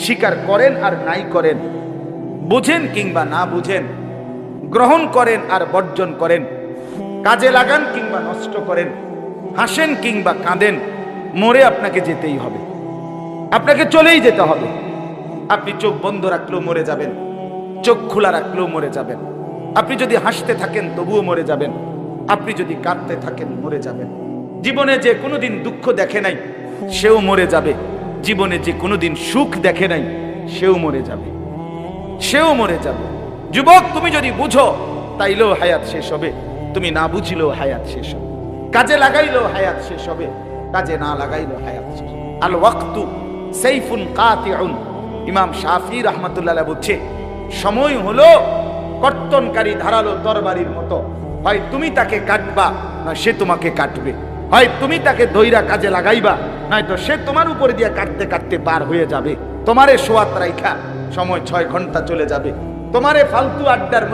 স্বীকার করেন আর নাই করেন। বুঝেন কিংবা না বুঝেন, গ্রহণ করেন আর বর্জন করেন, কাজে লাগান কিংবা নষ্ট করেন, হাসেন কিংবা কাঁদেন, মরে আপনাকে যেতেই হবে। আপনাকে চলেই যেতে হবে। আপনি চোখ বন্ধ রাখলেও মরে যাবেন, চোখ খোলা রাখলেও মরে যাবেন। আপনি যদি হাসতে থাকেন, তবুও মরে যাবেন। আপনি যদি কাঁদতে থাকেন, মরে যাবেন। জীবনে যে কোনোদিন দুঃখ দেখে নাই, সেও মরে যাবে। জীবনে যে কোনোদিন সুখ দেখে নাই, সেও মরে যাবে। সেও মরে যাবে। যুবক, তুমি যদি বুঝো, তাইলেও হায়াত শেষ হবে। তুমি না বুঝিলেও হায়াত শেষ হবে। কাজে লাগাইলেও হায়াত শেষ হবে। কাজে না লাগাইলেও হায়াত শেষ। আল ওয়াক্তু সাইফুন কাতিউন। ইমাম শাফি রহমাতুল্লাহ বলছে, সময় হলো কর্তনকারী ধারালো তরবারির মতো। হয় তুমি তাকে কাটবা, না সে তোমাকে কাটবে। হয় তুমি তাকে দইরা কাজে লাগাইবা, নয়তো সে তোমার উপরে দিয়ে কাটতে কাটতে পার হয়ে যাবে। তোমারে সোয়াত রাইখা, সময় ছয় ঘণ্টা চলে যাবে। তোমারে ফালতু আড্ডার